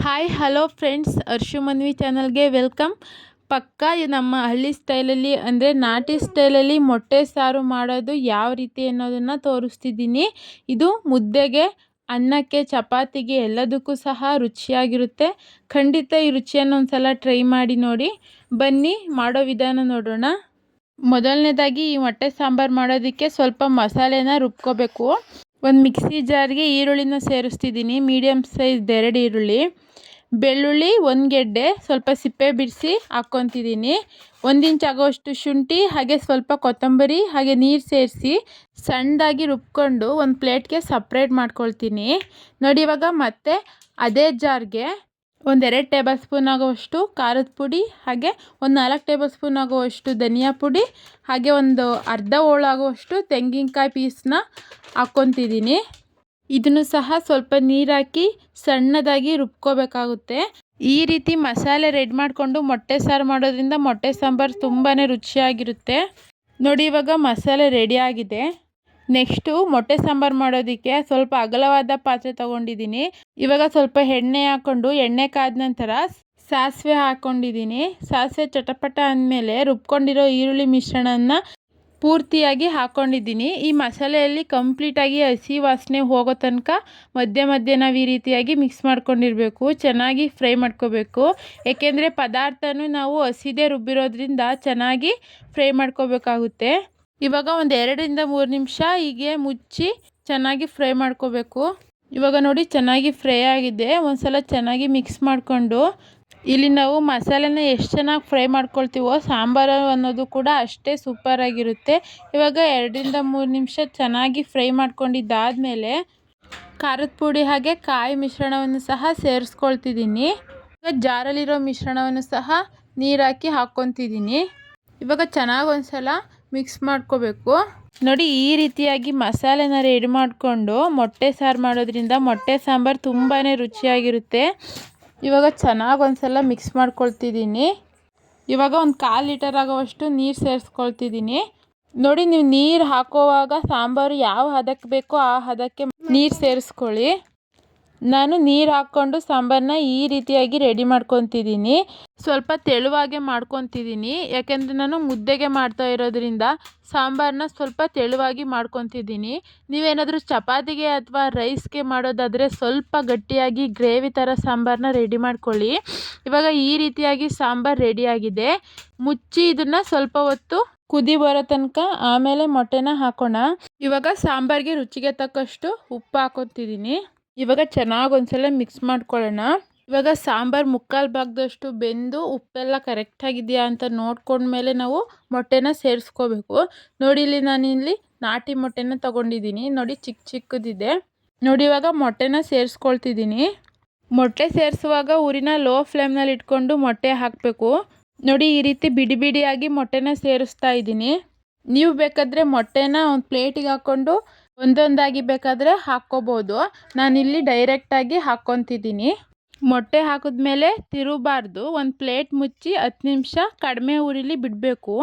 Hi hello friends Arshu Manvi ಚಾನಲ್ಗೆ welcome ಪಕ್ಕ ನಮ್ಮ ಹಳ್ಳಿ ಸ್ಟೈಲಲ್ಲಿ ಅಂದರೆ ನಾಟಿ ಸ್ಟೈಲಲ್ಲಿ ಮೊಟ್ಟೆ ಸಾರು ಮಾಡೋದು ಯಾವ ರೀತಿ ಅನ್ನೋದನ್ನು ತೋರಿಸ್ತಿದ್ದೀನಿ. ಇದು ಮುದ್ದೆಗೆ, ಅನ್ನಕ್ಕೆ, ಚಪಾತಿಗೆ ಎಲ್ಲದಕ್ಕೂ ಸಹ ರುಚಿಯಾಗಿರುತ್ತೆ. ಖಂಡಿತ ಈ ರುಚಿಯನ್ನು ಒಂದು ಸಲ ಟ್ರೈ ಮಾಡಿ ನೋಡಿ. ಬನ್ನಿ, ಮಾಡೋ ವಿಧಾನ ನೋಡೋಣ. ಮೊದಲನೇದಾಗಿ ಈ ಮೊಟ್ಟೆ ಸಾಂಬಾರು ಮಾಡೋದಕ್ಕೆ ಸ್ವಲ್ಪ ಮಸಾಲೆನ ರುಬ್ಕೋಬೇಕು. ಒಂದು ಮಿಕ್ಸಿ ಜಾರ್ಗೆ ಈರುಳ್ಳಿನ ಸೇರಿಸ್ತಿದ್ದೀನಿ. ಮೀಡಿಯಮ್ ಸೈಜ್ ಎರಡು ಈರುಳ್ಳಿ. ಬೆಳ್ಳುಳ್ಳಿ ಒಂದು ಗೆಡ್ಡೆ ಸ್ವಲ್ಪ ಸಿಪ್ಪೆ ಬಿಡಿಸಿ ಹಾಕ್ಕೊತಿದ್ದೀನಿ. ಒಂದು ಇಂಚ್ ಆಗೋಷ್ಟು ಶುಂಠಿ, ಹಾಗೆ ಸ್ವಲ್ಪ ಕೊತ್ತಂಬರಿ, ಹಾಗೆ ನೀರು ಸೇರಿಸಿ ಸಣ್ಣದಾಗಿ ರುಬ್ಕೊಂಡು ಒಂದು ಪ್ಲೇಟ್ಗೆ ಸಪ್ರೇಟ್ ಮಾಡ್ಕೊಳ್ತೀನಿ. ನೋಡಿ ಇವಾಗ ಮತ್ತೆ ಅದೇ ಜಾರ್ಗೆ ಒಂದೆರಡು ಟೇಬಲ್ ಸ್ಪೂನ್ ಆಗುವಷ್ಟು ಖಾರದ ಪುಡಿ, ಹಾಗೆ ಒಂದು ನಾಲ್ಕು ಟೇಬಲ್ ಸ್ಪೂನ್ ಆಗುವಷ್ಟು ಧನಿಯಾ ಪುಡಿ, ಹಾಗೆ ಒಂದು ಅರ್ಧ ಹೋಳಾಗುವಷ್ಟು ತೆಂಗಿನಕಾಯಿ ಪೀಸನ್ನ ಹಾಕ್ಕೊತಿದ್ದೀನಿ. ಇದನ್ನು ಸಹ ಸ್ವಲ್ಪ ನೀರು ಹಾಕಿ ಸಣ್ಣದಾಗಿ ರುಬ್ಕೋಬೇಕಾಗುತ್ತೆ. ಈ ರೀತಿ ಮಸಾಲೆ ರೆಡಿ ಮಾಡಿಕೊಂಡು ಮೊಟ್ಟೆ ಸಾರು ಮಾಡೋದ್ರಿಂದ ಮೊಟ್ಟೆ ಸಾಂಬಾರು ತುಂಬಾ ರುಚಿಯಾಗಿರುತ್ತೆ. ನೋಡಿ ಇವಾಗ ಮಸಾಲೆ ರೆಡಿ ಆಗಿದೆ. ನೆಕ್ಸ್ಟು ಮೊಟ್ಟೆ ಸಾಂಬಾರು ಮಾಡೋದಕ್ಕೆ ಸ್ವಲ್ಪ ಅಗಲವಾದ ಪಾತ್ರೆ ತೊಗೊಂಡಿದ್ದೀನಿ. ಇವಾಗ ಸ್ವಲ್ಪ ಎಣ್ಣೆ ಹಾಕ್ಕೊಂಡು, ಎಣ್ಣೆ ಕಾದ ನಂತರ ಸಾಸಿವೆ ಹಾಕ್ಕೊಂಡಿದ್ದೀನಿ ಸಾಸಿವೆ ಚಟಪಟ ಅಂದಮೇಲೆ ರುಬ್ಕೊಂಡಿರೋ ಈರುಳ್ಳಿ ಮಿಶ್ರಣನ ಪೂರ್ತಿಯಾಗಿ ಹಾಕ್ಕೊಂಡಿದ್ದೀನಿ ಈ ಮಸಾಲೆಯಲ್ಲಿ ಕಂಪ್ಲೀಟಾಗಿ ಹಸಿ ವಾಸನೆ ಹೋಗೋ ತನಕ ಮಧ್ಯ ಮಧ್ಯೆ ನಾವು ಈ ರೀತಿಯಾಗಿ ಮಿಕ್ಸ್ ಮಾಡ್ಕೊಂಡಿರಬೇಕು. ಚೆನ್ನಾಗಿ ಫ್ರೈ ಮಾಡ್ಕೋಬೇಕು. ಏಕೆಂದರೆ ಪದಾರ್ಥನೂ ನಾವು ಹಸಿದೇ ರುಬ್ಬಿರೋದ್ರಿಂದ ಚೆನ್ನಾಗಿ ಫ್ರೈ ಮಾಡ್ಕೋಬೇಕಾಗುತ್ತೆ. ಇವಾಗ ಒಂದು ಎರಡರಿಂದ ಮೂರು ನಿಮಿಷ ಹೀಗೆ ಮುಚ್ಚಿ ಚೆನ್ನಾಗಿ ಫ್ರೈ ಮಾಡ್ಕೋಬೇಕು. ಇವಾಗ ನೋಡಿ ಚೆನ್ನಾಗಿ ಫ್ರೈ ಆಗಿದೆ. ಒಂದು ಸಲ ಚೆನ್ನಾಗಿ ಮಿಕ್ಸ್ ಮಾಡಿಕೊಂಡು ಇಲ್ಲಿ ನಾವು ಮಸಾಲೆನ ಎಷ್ಟು ಚೆನ್ನಾಗಿ ಫ್ರೈ ಮಾಡ್ಕೊಳ್ತೀವೋ ಸಾಂಬಾರು ಅನ್ನೋದು ಕೂಡ ಅಷ್ಟೇ ಸೂಪರಾಗಿರುತ್ತೆ ಇವಾಗ ಎರಡರಿಂದ ಮೂರು ನಿಮಿಷ ಚೆನ್ನಾಗಿ ಫ್ರೈ ಮಾಡ್ಕೊಂಡಿದ್ದಾದಮೇಲೆ ಖಾರದ ಪುಡಿ ಹಾಗೆ ಕಾಯಿ ಮಿಶ್ರಣವನ್ನು ಸಹ ಸೇರಿಸ್ಕೊಳ್ತಿದ್ದೀನಿ. ಇವಾಗ ಜಾರಲ್ಲಿರೋ ಮಿಶ್ರಣವನ್ನು ಸಹ ನೀರು ಹಾಕಿ ಹಾಕ್ಕೊತಿದ್ದೀನಿ. ಇವಾಗ ಚೆನ್ನಾಗಿ ಒಂದು ಸಲ ಮಿಕ್ಸ್ ಮಾಡ್ಕೋಬೇಕು. ನೋಡಿ, ಈ ರೀತಿಯಾಗಿ ಮಸಾಲೆನ ರೆಡಿ ಮಾಡಿಕೊಂಡು ಮೊಟ್ಟೆ ಸಾರು ಮಾಡೋದ್ರಿಂದ ಮೊಟ್ಟೆ ಸಾಂಬಾರು ತುಂಬಾ ರುಚಿಯಾಗಿರುತ್ತೆ. ಇವಾಗ ಚೆನ್ನಾಗಿ ಒಂದು ಸಲ ಮಿಕ್ಸ್ ಮಾಡ್ಕೊಳ್ತಿದ್ದೀನಿ. ಇವಾಗ ಒಂದು ಕಾಲು ಲೀಟರ್ ಆಗೋವಷ್ಟು ನೀರು ಸೇರಿಸ್ಕೊಳ್ತಿದ್ದೀನಿ. ನೋಡಿ, ನೀವು ನೀರು ಹಾಕೋವಾಗ ಸಾಂಬಾರು ಯಾವ ಹದಕ್ಕೆ ಬೇಕೋ ಆ ಹದಕ್ಕೆ ನೀರು ಸೇರಿಸ್ಕೊಳ್ಳಿ. ನಾನು ನೀರು ಹಾಕ್ಕೊಂಡು ಸಾಂಬಾರನ್ನ ಈ ರೀತಿಯಾಗಿ ರೆಡಿ ಮಾಡ್ಕೊತಿದ್ದೀನಿ. ಸ್ವಲ್ಪ ತೆಳುವಾಗೆ ಮಾಡ್ಕೊತಿದ್ದೀನಿ. ಯಾಕೆಂದರೆ ನಾನು ಮುದ್ದೆಗೆ ಮಾಡ್ತಾ ಇರೋದ್ರಿಂದ ಸಾಂಬಾರನ್ನ ಸ್ವಲ್ಪ ತೆಳುವಾಗಿ ಮಾಡ್ಕೊತಿದ್ದೀನಿ. ನೀವೇನಾದರೂ ಚಪಾತಿಗೆ ಅಥವಾ ರೈಸ್ಗೆ ಮಾಡೋದಾದರೆ ಸ್ವಲ್ಪ ಗಟ್ಟಿಯಾಗಿ ಗ್ರೇವಿ ಥರ ಸಾಂಬಾರನ್ನ ರೆಡಿ ಮಾಡ್ಕೊಳ್ಳಿ. ಇವಾಗ ಈ ರೀತಿಯಾಗಿ ಸಾಂಬಾರು ರೆಡಿಯಾಗಿದೆ ಮುಚ್ಚಿ ಇದನ್ನು ಸ್ವಲ್ಪ ಹೊತ್ತು ಕುದಿ ಬರೋ ತನಕ ಆಮೇಲೆ ಮೊಟ್ಟೆನ ಹಾಕೋಣ. ಇವಾಗ ಸಾಂಬಾರಿಗೆ ರುಚಿಗೆ ತಕ್ಕಷ್ಟು ಉಪ್ಪು ಹಾಕೋತಿದ್ದೀನಿ. ಇವಾಗ ಚೆನ್ನಾಗಿ ಒಂದ್ಸಲ ಮಿಕ್ಸ್ ಮಾಡ್ಕೊಳ್ಳೋಣ. ಇವಾಗ ಸಾಂಬಾರು ಮುಕ್ಕಾಲು ಭಾಗದಷ್ಟು ಬೆಂದು ಉಪ್ಪೆಲ್ಲ ಕರೆಕ್ಟಾಗಿದೆಯಾ ಅಂತ ನೋಡ್ಕೊಂಡ್ಮೇಲೆ ನಾವು ಮೊಟ್ಟೆನ ಸೇರಿಸ್ಕೋಬೇಕು. ನೋಡಿ ಇಲ್ಲಿ ನಾನಿಲ್ಲಿ ನಾಟಿ ಮೊಟ್ಟೆನ ತೊಗೊಂಡಿದ್ದೀನಿ. ನೋಡಿ ಚಿಕ್ಕ ಚಿಕ್ಕದಿದೆ. ನೋಡಿ ಇವಾಗ ಮೊಟ್ಟೆನ ಸೇರಿಸ್ಕೊಳ್ತಿದ್ದೀನಿ. ಮೊಟ್ಟೆ ಸೇರಿಸುವಾಗ ಊರಿನ ಲೋ ಫ್ಲೇಮ್ನಲ್ಲಿ ಇಟ್ಕೊಂಡು ಮೊಟ್ಟೆ ಹಾಕಬೇಕು. ನೋಡಿ ಈ ರೀತಿ ಬಿಡಿ ಬಿಡಿಯಾಗಿ ಮೊಟ್ಟೆನ ಸೇರಿಸ್ತಾ ಇದ್ದೀನಿ. ನೀವು ಬೇಕಾದರೆ ಮೊಟ್ಟೆನ ಒಂದು ಪ್ಲೇಟಿಗೆ ಹಾಕ್ಕೊಂಡು ಒಂದೊಂದಾಗಿ ಬೇಕಾದರೆ ಹಾಕ್ಕೋಬೋದು. ನಾನಿಲ್ಲಿ ಡೈರೆಕ್ಟಾಗಿ ಹಾಕ್ಕೊತಿದ್ದೀನಿ ಮೊಟ್ಟೆ ಹಾಕಿದ್ಮೇಲೆ ತಿರುಬಾರ್ದು. ಒಂದು ಪ್ಲೇಟ್ ಮುಚ್ಚಿ ಹತ್ತು ನಿಮಿಷ ಕಡಿಮೆ ಉರಿಲಿ ಬಿಡಬೇಕು.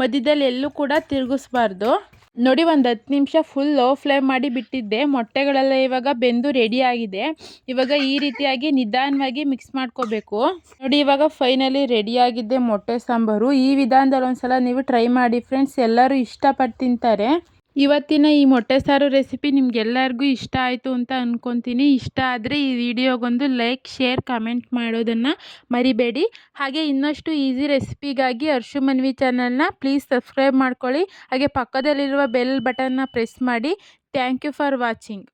ಮಧ್ಯದಲ್ಲಿ ಎಲ್ಲೂ ಕೂಡ ತಿರುಗಿಸ್ಬಾರ್ದು. ನೋಡಿ ಒಂದು ಹತ್ತು ನಿಮಿಷ ಫುಲ್ ಲೋ ಫ್ಲೇಮ್ ಮಾಡಿ ಬಿಟ್ಟಿದ್ದೆ. ಮೊಟ್ಟೆಗಳೆಲ್ಲ ಇವಾಗ ಬೆಂದು ರೆಡಿಯಾಗಿದೆ ಇವಾಗ ಈ ರೀತಿಯಾಗಿ ನಿಧಾನವಾಗಿ ಮಿಕ್ಸ್ ಮಾಡ್ಕೋಬೇಕು. ನೋಡಿ ಇವಾಗ ಫೈನಲಿ ರೆಡಿಯಾಗಿದ್ದೆ ಮೊಟ್ಟೆ ಸಾಂಬಾರು. ಈ ವಿಧಾನದಲ್ಲಿ ಒಂದ್ಸಲ ನೀವು ಟ್ರೈ ಮಾಡಿ ಫ್ರೆಂಡ್ಸ್ ಎಲ್ಲರೂ ಇಷ್ಟಪಟ್ಟು ತಿಂತಾರೆ. ಇವತ್ತಿನ ಈ ಮೊಟ್ಟೆ ಸಾರು ರೆಸಿಪಿ ನಿಮ್ಗೆಲ್ಲರಿಗೂ ಇಷ್ಟ ಆಯಿತು ಅಂತ ಅಂದ್ಕೊತೀನಿ ಇಷ್ಟ ಆದರೆ ಈ ವಿಡಿಯೋಗೊಂದು ಲೈಕ್, ಶೇರ್, ಕಮೆಂಟ್ ಮಾಡೋದನ್ನು ಮರಿಬೇಡಿ. ಹಾಗೆ ಇನ್ನಷ್ಟು ಈಸಿ ರೆಸಿಪಿಗಾಗಿ ಅರ್ಶು ಮನ್ವಿ ಚಾನಲ್ನ ಪ್ಲೀಸ್ ಸಬ್ಸ್ಕ್ರೈಬ್ ಮಾಡ್ಕೊಳ್ಳಿ. ಹಾಗೆ ಪಕ್ಕದಲ್ಲಿರುವ ಬೆಲ್ ಬಟನ್ನ ಪ್ರೆಸ್ ಮಾಡಿ. Thank you for watching.